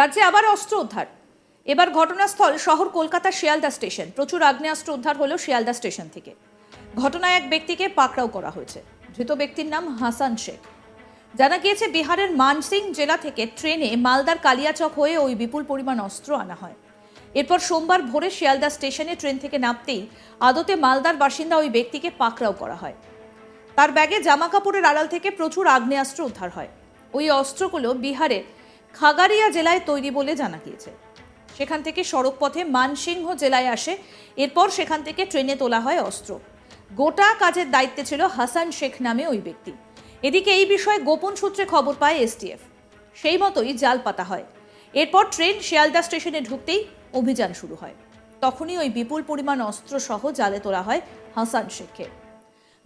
রাজ্যে আবার অস্ত্র উদ্ধার। এবার ঘটনাস্থল শহর কলকাতা শিয়ালদা স্টেশন। প্রচুর আগ্নেয়াস্ত্র উদ্ধার হলো শিয়ালদা স্টেশন থেকে। ঘটনায় এক ব্যক্তিকে পাকড়াও করা হয়েছে। ধৃত ব্যক্তির নাম হাসান শেখ। জানা গিয়েছে, বিহারের মানসিং জেলা থেকে ট্রেনে মালদার কালিয়াচক হয়ে ওই বিপুল পরিমাণ অস্ত্র আনা হয়। এরপর সোমবার ভোরে শিয়ালদা স্টেশনে ট্রেন থেকে নামতেই আদতে মালদার বাসিন্দা ওই ব্যক্তিকে পাকড়াও করা হয়। তার ব্যাগে জামা কাপড়ের আড়াল থেকে প্রচুর আগ্নেয়াস্ত্র উদ্ধার হয়। ওই অস্ত্রগুলো বিহারের খাগারিয়া জেলায় তৈরি বলে জানা গিয়েছে। সেখান থেকে সড়ক পথে মানসিংহ জেলায় আসে, এরপর সেখান থেকে ট্রেনে তোলা হয় অস্ত্র। গোটা কাজের দায়িত্বে ছিল হাসান শেখ নামে ওই ব্যক্তি। এদিকে এই বিষয়ে গোপন সূত্রে খবর পায় এসটিএফ। সেই মতোই জাল পাতা হয়। এরপর ট্রেন শিয়ালদা স্টেশনে ঢুকতেই অভিযান শুরু হয়। তখনই ওই বিপুল পরিমাণ অস্ত্র সহ জালে তোলা হয় হাসান শেখকে।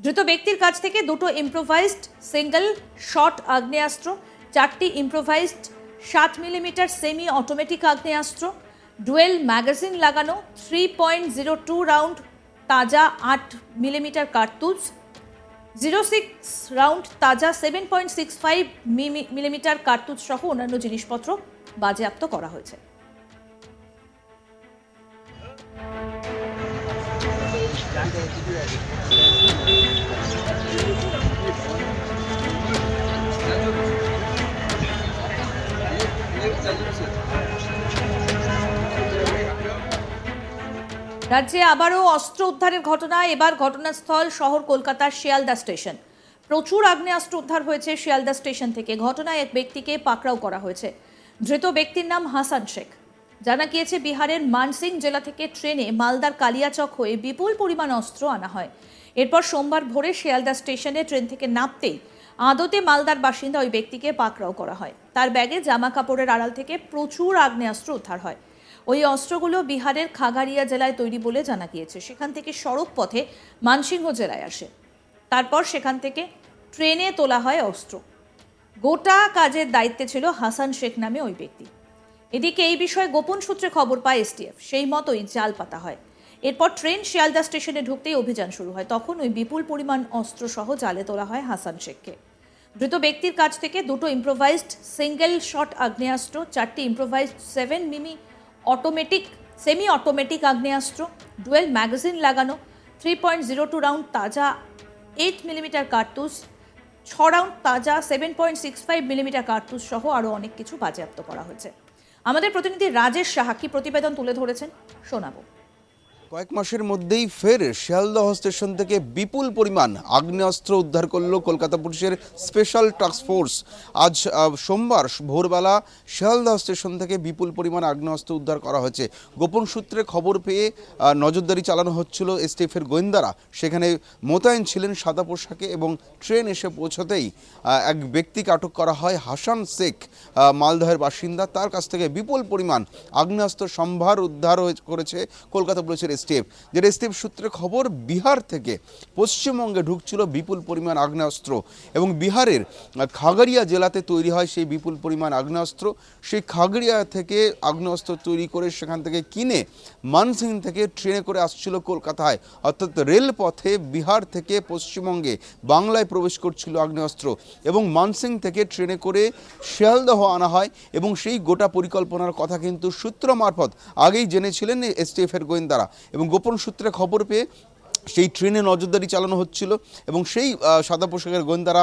ধৃত ব্যক্তির কাছ থেকে দুটো ইম্প্রোভাইজড সিঙ্গেল শট আগ্নেয়াস্ত্র, চারটি ইম্প্রোভাইজড সাত মিলিমিটার সেমি অটোমেটিক আগ্নেয়াস্ত্র, ডুয়েল ম্যাগাজিন লাগানো three point zero two round তাজা আট মিলিমিটার কার্তুজ জিরো সিক্স রাউন্ড তাজা seven point six five millimetre কার্তুজ সহ অন্যান্য জিনিসপত্র বাজেয়াপ্ত করা হয়েছে। রাজ্যে আবারও অস্ত্র উদ্ধারের ঘটনা। এবার ঘটনাস্থল শহর কলকাতার শিয়ালদা স্টেশন। প্রচুর আগ্নেয়াস্ত্র উদ্ধার হয়েছে শিয়ালদা স্টেশন থেকে। ঘটনায় এক ব্যক্তিকে পাকড়াও করা হয়েছে। ধৃত ব্যক্তির নাম হাসান শেখ। জানা গিয়েছে, বিহারের মানসিং জেলা থেকে ট্রেনে মালদার কালিয়াচক হয়ে বিপুল পরিমাণ অস্ত্র আনা হয়। এরপর সোমবার ভোরে শিয়ালদা স্টেশনে ট্রেন থেকে নামতেই আদতে মালদার বাসিন্দা ওই ব্যক্তিকে পাকড়াও করা হয়। তার ব্যাগে জামা কাপড়ের আড়াল থেকে প্রচুর আগ্নেয়াস্ত্র উদ্ধার হয়। ওই অস্ত্রগুলো বিহারের খাগারিয়া জেলায় তৈরি বলে জানা গিয়েছে। সেখান থেকে সড়ক পথে মানসিংহ জেলায় আসে। তারপর সেখান থেকে ট্রেনে তোলা হয় অস্ত্র। গোটা কাজের দায়িত্বে ছিল হাসান শেখ নামে ওই ব্যক্তি। এদিকে এই বিষয়ে গোপন সূত্রে খবর পায় এসটিএফ। সেই মতোই জাল পাতা হয়। এরপর ট্রেন শিয়ালদা স্টেশনে ঢুকতেই অভিযান শুরু হয়। তখন ওই বিপুল পরিমাণ অস্ত্র সহ জালে তোলা হয় হাসান শেখকে। ধৃত ব্যক্তির কাছ থেকে দুটো ইম্প্রোভাইজড সিঙ্গেল শট আগ্নেয়াস্ত্র, চারটি improvised seven mm automatic semi automatic আগ্নেয়াস্ত্র ডুয়েল ম্যাগাজিন লাগানো three point zero two round তাজা এইট মিলিমিটার কার্তুস ছ রাউন্ড তাজা seven point six five millimetre কার্তুস সহ আরও অনেক কিছু বাজেয়াপ্ত করা হয়েছে। আমাদের প্রতিনিধি রাজেশ সাহা কি প্রতিবেদন তুলে ধরেছেন? শোনাবো। কয়েক মাসের মধ্যেই ফের শিয়ালদহ স্টেশন থেকে বিপুল পরিমাণ আগ্নেয়াস্ত্র উদ্ধার করল কলকাতা পুলিশের স্পেশাল টাস্ক ফোর্স। আজ সোমবার ভোরবেলা শিয়ালদহ স্টেশন থেকে বিপুল পরিমাণ আগ্নেয়াস্ত্র উদ্ধার করা হয়েছে। গোপন সূত্রে খবর পেয়ে নজরদারি চালানো হচ্ছিল এসটিএফের গোয়েন্দারা। সেখানে মোতায়েন ছিলেন সাদা পোশাকে এবং ট্রেন এসে পৌঁছতেই এক ব্যক্তিকে আটক করা হয় হাসান শেখ মালদহের বাসিন্দা। তার কাছ থেকে বিপুল পরিমাণ আগ্নেয়াস্ত্র সম্ভার উদ্ধার করেছে কলকাতা পুলিশের এসটিএফ যেটা এসটিএফ সূত্রে খবর বিহার থেকে পশ্চিমবঙ্গে ঢুকছিল বিপুল পরিমাণ আগ্নেয়াস্ত্র এবং বিহারের খাগড়িয়া জেলাতে তৈরি হয় সেই বিপুল পরিমাণ আগ্নেয়াস্ত্র। সেই খাগড়িয়া থেকে আগ্নেয়াস্ত্র তৈরি করে সেখান থেকে কিনে মানসিং থেকে ট্রেনে করে আসছিল কলকাতায়। অর্থাৎ রেলপথে বিহার থেকে পশ্চিমবঙ্গে বাংলায় প্রবেশ করছিল আগ্নেয়াস্ত্র এবং মানসিং থেকে ট্রেনে করে শিয়ালদহ আনা হয় এবং সেই গোটা পরিকল্পনার কথা কিন্তু সূত্র মারফত আগেই জেনেছিলেন এসটিএফ এর গোয়েন্দারা। এবং গোপন সূত্রে খবর পেয়ে সেই ট্রেনে নজরদারি চালানো হচ্ছিল এবং সেই সাদা পোশাকের গোয়েন্দারা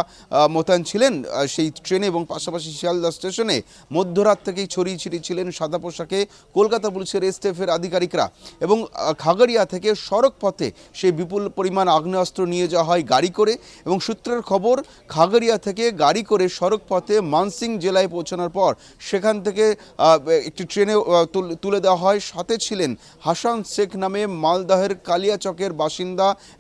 মোতায়েন ছিলেন সেই ট্রেনে এবং পাশাপাশি শিয়ালদা স্টেশনে মধ্যরাত থেকেই ছড়িয়ে ছিটিয়ে ছিলেন সাদা পোশাকে কলকাতা পুলিশের এসটিএফের আধিকারিকরা এবং খাগড়িয়া থেকে সড়ক পথে সেই বিপুল পরিমাণ আগ্নেয়াস্ত্র নিয়ে যাওয়া হয় গাড়ি করে এবং সূত্রের খবর, খাগড়িয়া থেকে গাড়ি করে সড়ক পথে মানসিং জেলায় পৌঁছানোর পর সেখান থেকে একটি ট্রেনে তুলে দেওয়া হয়। সাথে ছিলেন হাসান শেখ নামে মালদহের কালিয়াচকের বাসিন্দা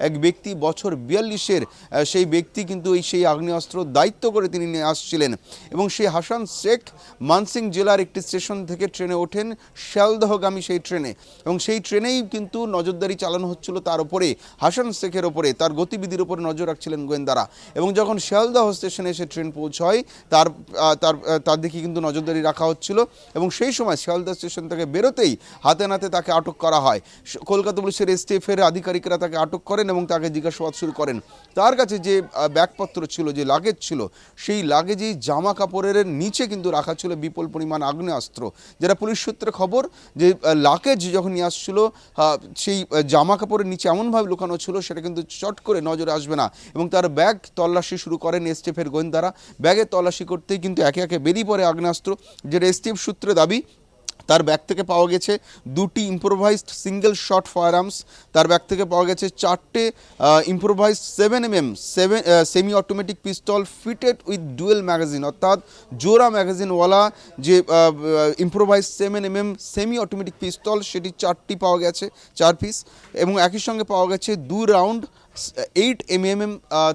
এক ব্যক্তি বছর বিয়াল্লিশের সেই ব্যক্তি কিন্তু এই সেই আগ্নেয়াস্ত্র দায়িত্ব করে তিনি নিয়ে আসছিলেন। এবং সেই হাসান শেখ মানসিং জেলার একটি স্টেশন থেকে ট্রেনে ওঠেন, শিয়ালদহগামী সেই ট্রেনে। এবং সেই ট্রেনেই কিন্তু নজরদারি চালানো হচ্ছিল তার উপরে, হাসান শেখের ওপরে তার গতিবিধির উপরে নজর রাখছিলেন গোয়েন্দারা। এবং যখন শিয়ালদহ স্টেশনে সে ট্রেন পৌঁছয়, তার তার তার দিকে কিন্তু নজরদারি রাখা হচ্ছিল। এবং সেই সময় শিয়ালদহ স্টেশন থেকে বেরোতেই হাতে নাতে তাকে আটক করা হয়। কলকাতা পুলিশের এসটিএফ এর আধিকারিকরা তাকে আটক করেন এবং তাকে জিজ্ঞাসাবাদ শুরু করেন। তার কাছে যে ব্যাগপত্র ছিল, যে লাগেজ ছিল, সেই লাগেজেই জামা কাপড়ের নিচে কিন্তু রাখা ছিল বিপুল পরিমাণ আগ্নেয়াস্ত্র। যেটা পুলিশ সূত্রে খবর যে লাগেজ যখন নিয়ে আসছিল সেই জামা কাপড়ের নিচে এমনভাবে লুকানো ছিল, সেটা কিন্তু চট করে নজরে আসবে না এবং তার ব্যাগ তল্লাশি শুরু করেন এসটিএফের গোয়েন্দারা। ব্যাগে তল্লাশি করতেই কিন্তু একে একে বেরিয়ে পড়ে আগ্নেয়াস্ত্র। যেটা এসটিএফ সূত্রে দাবি তার ব্যাগ থেকে পাওয়া গেছে দুটি improvised single shot firearms তার ব্যাগ থেকে পাওয়া গেছে চারটে improvised seven M M seven semi automatic pistol fitted with dual magazine অর্থাৎ জোড়া ম্যাগাজিনওয়ালা যে improvise seven M M semi automatic pistol সেটি চারটি পাওয়া গেছে, চার পিস এবং একই সঙ্গে পাওয়া গেছে দু round eight M M M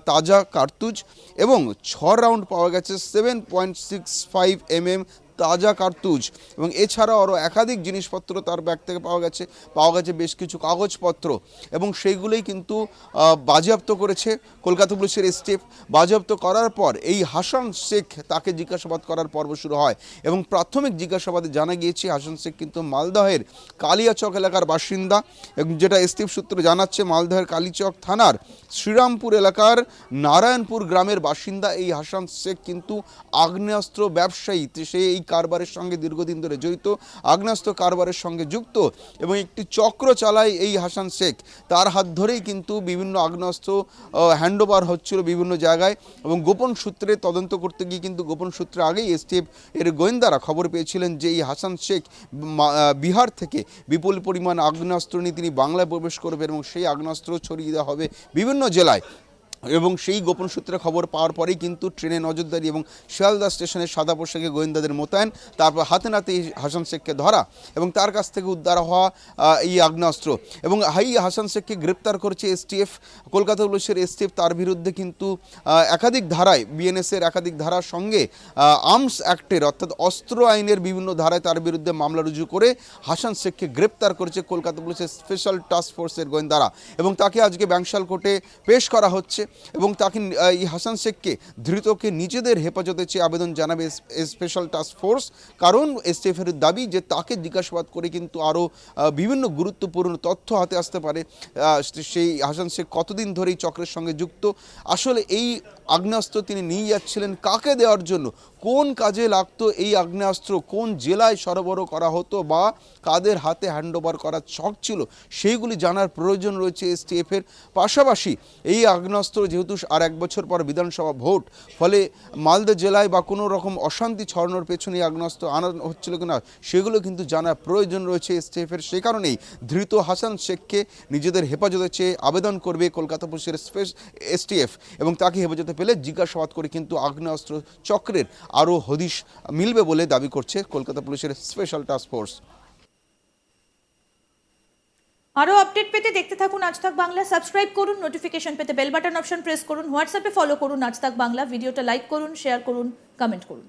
তাজা কার্তুজ, এবং ছ রাউন্ড পাওয়া গেছে seven point six five M M তাজা কার্তুজ। এবং এছাড়াও আরও একাধিক জিনিসপত্র তার ব্যাগ থেকে পাওয়া গেছে। পাওয়া গেছে বেশ কিছু কাগজপত্র। এবং সেইগুলোই কিন্তু বাজেয়াপ্ত করেছে কলকাতা পুলিশের স্টেপ বাজেয়াপ্ত করার পর এই হাসান শেখ তাকে জিজ্ঞাসাবাদ করার পর্ব শুরু হয়। এবং প্রাথমিক জিজ্ঞাসাবাদে জানা গিয়েছে, হাসান শেখ কিন্তু মালদহের কালিয়াচক এলাকার বাসিন্দা। এবং যেটা এসটিএফ সূত্রে জানাচ্ছে, মালদহের কালীচক থানার শ্রীরামপুর এলাকার নারায়ণপুর গ্রামের বাসিন্দা এই হাসান শেখ কিন্তু আগ্নেয়াস্ত্র ব্যবসায়ী। সে এই কারবারের সঙ্গে দীর্ঘদিন ধরে জড়িত, আগ্নেয়াস্ত্র কারবারের সঙ্গে যুক্ত এবং একটি চক্র চালায় এই হাসান শেখ। তার হাত ধরেই কিন্তু বিভিন্ন আগ্নেয়াস্ত্র হ্যান্ডওভার হচ্ছিল বিভিন্ন জায়গায় এবং গোপন সূত্রে তদন্ত করতে গিয়ে কিন্তু গোপন সূত্রে আগেই এসটিএফ এর গোয়েন্দারা খবর পেয়েছিলেন যে এই হাসান শেখ বিহার থেকে বিপুল পরিমাণ আগ্নেয়াস্ত্র নিয়ে তিনি বাংলায় প্রবেশ করবেন এবং সেই আগ্নেয়াস্ত্র ছড়িয়ে দেওয়া হবে বিভিন্ন জেলায়। এবং সেই গোপন সূত্রে খবর পাওয়ার পরেই কিন্তু ট্রেনে নজরদারি এবং শিয়ালদা স্টেশনের সাদা পোশাকে গোয়েন্দাদের মোতায়েন, তারপর হাতে নাতে হাসান শেখকে ধরা এবং তার কাছ থেকে উদ্ধার হওয়া এই আগ্নেয়াস্ত্র। এবং হাই হাসান শেখকে গ্রেপ্তার করেছে এসটিএফ, কলকাতা পুলিশের এসটিএফ, তার বিরুদ্ধে কিন্তু একাধিক ধারায় বিএনএসের একাধিক ধারার সঙ্গে আর্মস অ্যাক্টের অর্থাৎ অস্ত্র আইনের বিভিন্ন ধারায় তার বিরুদ্ধে মামলা রুজু করে হাসান শেখকে গ্রেপ্তার করেছে কলকাতা পুলিশের স্পেশাল টাস্ক ফোর্সের গোয়েন্দারা। এবং তাকে আজকে ব্যাংশাল কোর্টে পেশ করা হচ্ছে। এবং তাকে এই হাসান শেখকে ধৃতকে নিজেদের হেফাজতে চেয়ে আবেদন জানাবে স্পেশাল টাস্ক ফোর্স কারণ এসটিএফের দাবি যে তাকে জিজ্ঞাসাবাদ করে কিন্তু আরও বিভিন্ন গুরুত্বপূর্ণ তথ্য হাতে আসতে পারে। সেই হাসান শেখ কতদিন ধরেই চক্রের সঙ্গে যুক্ত? আসলে এই আগ্নেয়াস্ত্র তিনি নিয়ে যাচ্ছিলেন কাকে দেওয়ার জন্য? কোন কাজে লাগতো এই আগ্নেয়াস্ত্র? কোন জেলায় সরবরাহ করা হতো বা কাদের হাতে হ্যান্ডওভার করার ছক ছিল? সেইগুলি জানার প্রয়োজন রয়েছে এসটিএফের পাশাপাশি এই আগ্নেয়াস্ত্র যেহেতু আর এক বছর পর বিধানসভা ভোট, ফলে মালদা জেলায় বা কোনো রকম অশান্তি ছড়ানোর পেছনে আগ্নেয়াস্ত্র আনা হচ্ছিল কিনা, সেগুলো কিন্তু জানার প্রয়োজন রয়েছে এসটিএফের সে কারণেই ধৃত হাসান শেখকে নিজেদের হেফাজতে চেয়ে আবেদন করবে কলকাতা পুলিশের স্পেস এসটিএফ এবং তাকে হেফাজতে পেলে জিজ্ঞাসাবাদ করে কিন্তু আগ্নেয়াস্ত্র চক্রের আরও হদিশ মিলবে বলে দাবি করছে কলকাতা পুলিশের স্পেশাল টাস্ক ফোর্স আরও আপডেট পেতে দেখতে থাকুন আজ তাক বাংলা। সাবস্ক্রাইব করুন নোটিফিকেশন পেতে বেল বাটন অপশন প্রেস করুন হোয়াটসঅ্যাপে ফলো করুন আজ তাক বাংলা। ভিডিওটা লাইক করুন শেয়ার করুন কমেন্ট করুন।